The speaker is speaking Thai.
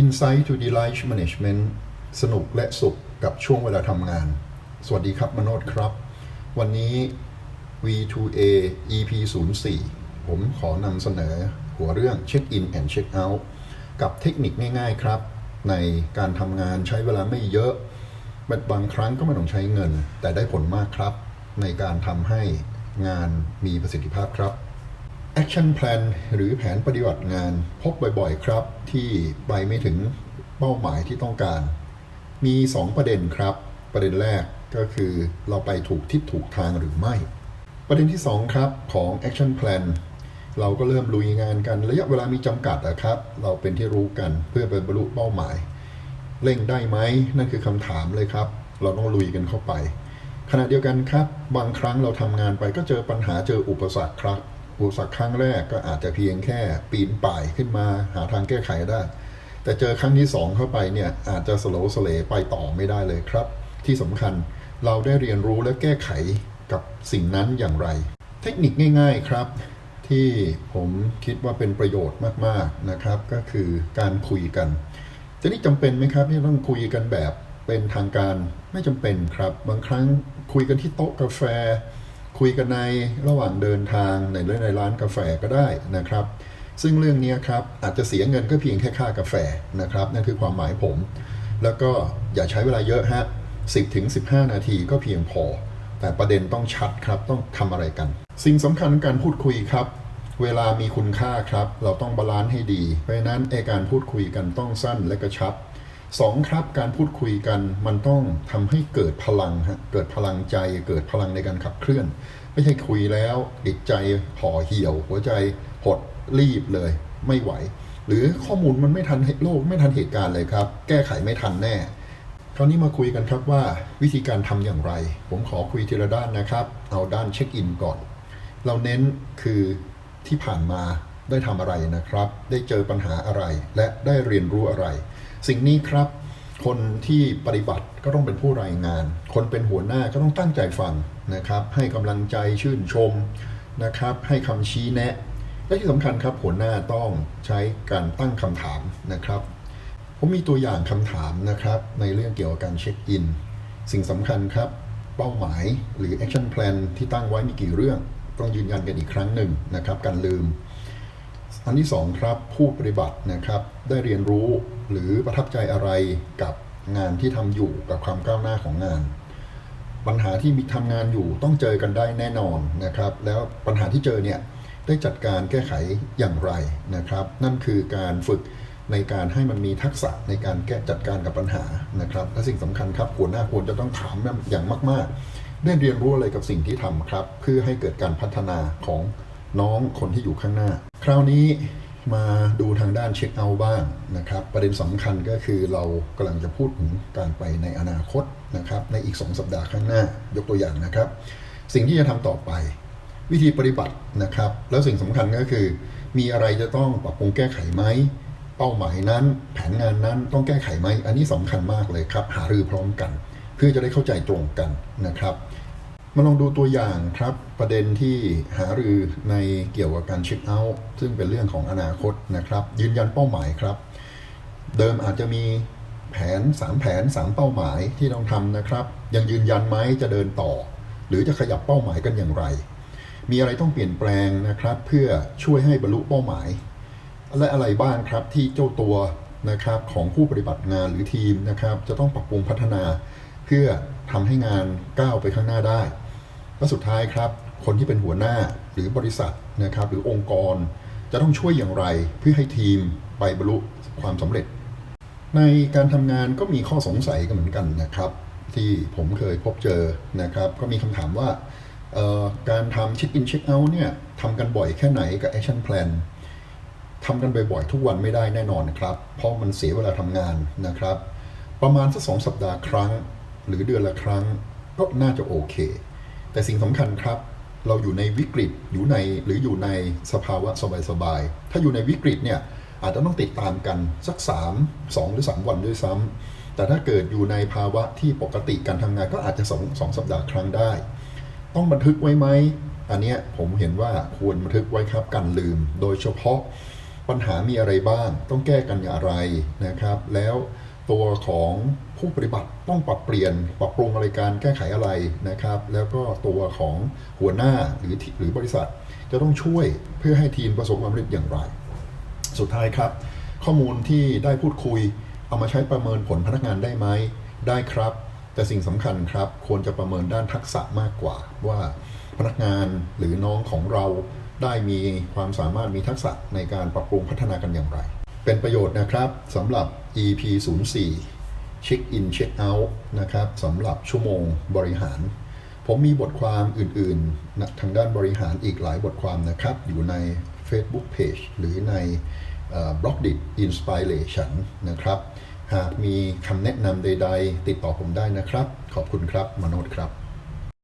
Insight to Delight Management สนุกและสุขกับช่วงเวลาทำงาน สวัสดีครับมโนดครับ วันนี้ V2A EP 04ผมขอนำเสนอหัวเรื่อง Check in and Check out กับเทคนิคง่ายๆครับ ในการทำงานใช้เวลาไม่เยอะบางครั้งก็ไม่ต้องใช้เงิน แต่ได้ผลมากครับ ในการทำให้งานมีประสิทธิภาพครับ Action Plan หรือแผนปฏิบัติงานพบบ่อยๆ ครับ ที่ไปไม่ถึงเป้าหมายที่ต้องการ มี 2 ประเด็นครับ ประเด็นแรกก็คือเราไปถูกทิศถูกทางหรือไม่ ประเด็นที่ 2 ครับของ Action Plan เราก็เริ่มลุยงานกันระยะเวลามีจำกัดอะครับ เราเป็นที่รู้กันเพื่อไปบรรลุเป้าหมาย เร่งได้ไหมนั่นคือคำถามเลยครับ เราต้องลุยกันเข้าไป ขณะเดียวกันครับ บางครั้งเราทำงานไปก็เจอปัญหาเจออุปสรรคครับ อุปสรรคครั้งแรกก็อาจจะเพียงแค่ปีนป่ายขึ้นมาหาทางแก้ไขได้ แต่เจอครั้งที่สองเข้าไปเนี่ยอาจจะสโลสเลไปต่อไม่ได้เลยครับ ที่สำคัญเราได้เรียนรู้และแก้ไขกับสิ่งนั้นอย่างไร เทคนิคง่าย ๆครับ ที่ผมคิดว่าเป็นประโยชน์มากๆนะครับ ก็คือการคุยกัน จะนี่จำเป็นไหมครับที่ต้องคุยกันแบบเป็นทางการไม่จำเป็นครับ บางครั้งคุยกันที่โต๊ะกาแฟ คุยกันในระหว่างเดินทางในเรในร้านกาแฟก็ได้นะครับ ซึ่งเรื่องนี้ครับอาจจะเสียเงินก็เพียงแค่ค่ากาแฟนะครับนั่นคือความหมายผม แล้วก็อย่าใช้เวลาเยอะฮะ10ถึง15 นาทีก็เพียงพอ แต่ประเด็นต้องชัดครับต้องทำอะไรกัน สิ่งสำคัญการพูดคุยครับ เวลามีคุณค่าครับ เราต้องบาลานซ์ให้ดี เพราะฉะนั้นไอการพูดคุยกันต้องสั้นและกระชับ สองครับการพูดคุยกันมันต้องทำให้เกิดพลังฮะเกิดพลังใจเกิดพลังในการขับเคลื่อน ไม่ใช่คุยแล้วติดใจห่อเหี่ยว หัวใจหดรีบเลย ไม่ไหว หรือข้อมูลมันไม่ทันโลกไม่ทันเหตุการณ์เลยครับ แก้ไขไม่ทันแน่ คราวนี้มาคุยกันครับว่าวิธีการทำอย่างไร ผมขอคุยทีละด้านนะครับ เอาด้านเช็คอินก่อน เราเน้นคือที่ผ่านมาได้ทำอะไรนะครับ ได้เจอปัญหาอะไร และได้เรียนรู้อะไร สิ่งนี้ครับ คนที่ปฏิบัติก็ต้องเป็นผู้รายงาน คนเป็นหัวหน้าก็ต้องตั้งใจฟังนะครับ ให้กำลังใจชื่นชมนะครับ ให้คำชี้แนะ และที่สำคัญครับหัวหน้าต้องใช้การตั้งคำถามนะครับ ผมมีตัวอย่างคำถามนะครับ ในเรื่องเกี่ยวกับการเช็คอิน สิ่งสำคัญครับเป้าหมายหรือ action plan ที่ตั้งไว้มีกี่เรื่อง ต้องยืนยันกันอีกครั้งหนึ่งนะครับ การลืม อันที่สองครับผู้ปฏิบัตินะครับ ได้เรียนรู้ หรือประทับใจอะไรกับงานที่ทำอยู่กับความก้าวหน้าของงาน ปัญหาที่มีทำงานอยู่ต้องเจอกันได้แน่นอนนะครับ แล้วปัญหาที่เจอเนี่ยได้จัดการแก้ไขอย่างไรนะครับ นั่นคือการฝึกในการให้มันมีทักษะในการแก้จัดการกับปัญหานะครับ และสิ่งสำคัญครับหัวหน้าควรจะต้องถามอย่างมากๆ ได้เรียนรู้อะไรกับสิ่งที่ทำครับ เพื่อให้เกิดการพัฒนาของน้องคนที่อยู่ข้างหน้า คราวนี้ มาดูทางด้านเช็คเอาท์บ้างนะครับ ประเด็นสำคัญก็คือเรากำลังจะพูดถึงการไปในอนาคตนะครับ ในอีก 2 สัปดาห์ข้างหน้ายกตัวอย่างนะครับ สิ่งที่จะทำต่อไป วิธีปฏิบัตินะครับ แล้วสิ่งสำคัญก็คือ มีอะไรจะต้องปรับปรุงแก้ไขไหมเป้าหมายนั้น แผนงานนั้นต้องแก้ไขไหมอันนี้สำคัญมากเลยครับ หารือพร้อมกัน เพื่อจะได้เข้าใจตรงกันนะครับ มาลองดูตัวอย่างครับประเด็นที่หารือในเกี่ยวกับการเช็คเอาท์ซึ่งเป็นเรื่องของอนาคตนะครับ ยืนยันเป้าหมายครับ เดิมอาจจะมีแผน 3 แผน 3 เป้าหมายที่ต้องทำนะครับ ยังยืนยันไหมจะเดินต่อ หรือจะขยับเป้าหมายกันอย่างไร มีอะไรต้องเปลี่ยนแปลงนะครับ เพื่อช่วยให้บรรลุเป้าหมาย และอะไรบ้างครับที่เจ้าตัวนะครับของผู้ปฏิบัติงานหรือทีมนะครับ จะต้องปรับปรุงพัฒนา เพื่อทำให้งานก้าวไปข้างหน้าได้ และสุดท้ายครับ คนที่เป็นหัวหน้าหรือบริษัทนะครับหรือองค์กร จะต้องช่วยอย่างไรเพื่อให้ทีมไปบรรลุความสำเร็จ ในการทำงานก็มีข้อสงสัยกันเหมือนกันนะครับ ที่ผมเคยพบเจอนะครับ ก็มีคำถามว่าการทำเช็คอินเช็คเอาท์เนี่ยทำกันบ่อยแค่ไหนกับ Action Plan ทำกันบ่อยๆ ทุกวันไม่ได้แน่นอนครับ เพราะมันเสียเวลาทำงานนะครับ ประมาณสักสองสัปดาห์ครั้ง หรือเดือนละครั้งก็น่าจะโอเค แต่สิ่งสำคัญครับ เราอยู่ในวิกฤตอยู่ในหรืออยู่ในสภาวะสบายๆถ้าอยู่ในวิกฤตเนี่ยอาจจะต้องติดตามกันสัก 3 2 หรือ 3 วันด้วยซ้ำแต่ถ้าเกิดอยู่ในภาวะที่ปกติการทำงานก็อาจจะสองสองสัปดาห์ครั้งได้ ต้องบันทึกไว้ไหมอันเนี้ยผมเห็นว่าควรบันทึกไว้ครับกันลืม โดยเฉพาะปัญหามีอะไรบ้าง ต้องแก้กันอย่างไรนะครับ แล้ว ตัวของผู้ปฏิบัติต้องปรับเปลี่ยนปรับปรุงอะไรการแก้ไขอะไรนะครับ แล้วก็ตัวของหัวหน้าหรือหรือบริษัท จะต้องช่วยเพื่อให้ทีมประสบความสำเร็จอย่างไร สุดท้ายครับ ข้อมูลที่ได้พูดคุย เอามาใช้ประเมินผลพนักงานได้ไหมได้ครับ แต่สิ่งสำคัญครับ ควรจะประเมินด้านทักษะมากกว่า ว่าพนักงานหรือน้องของเราได้มีความสามารถมีทักษะในการปรับปรุงพัฒนากันอย่างไร เป็นประโยชน์นะครับสำหรับ EP 04 Check in Check out นะครับสำหรับชั่วโมงบริหาร ผมมีบทความอื่นๆนะทางด้านบริหารอีกหลายบทความนะครับ อยู่ใน Facebook Page หรือในบล็อกดิ Inspiration นะครับ หากมีคำแนะนำใด ๆ ติดต่อผมได้นะครับ ขอบคุณครับมโนดครับ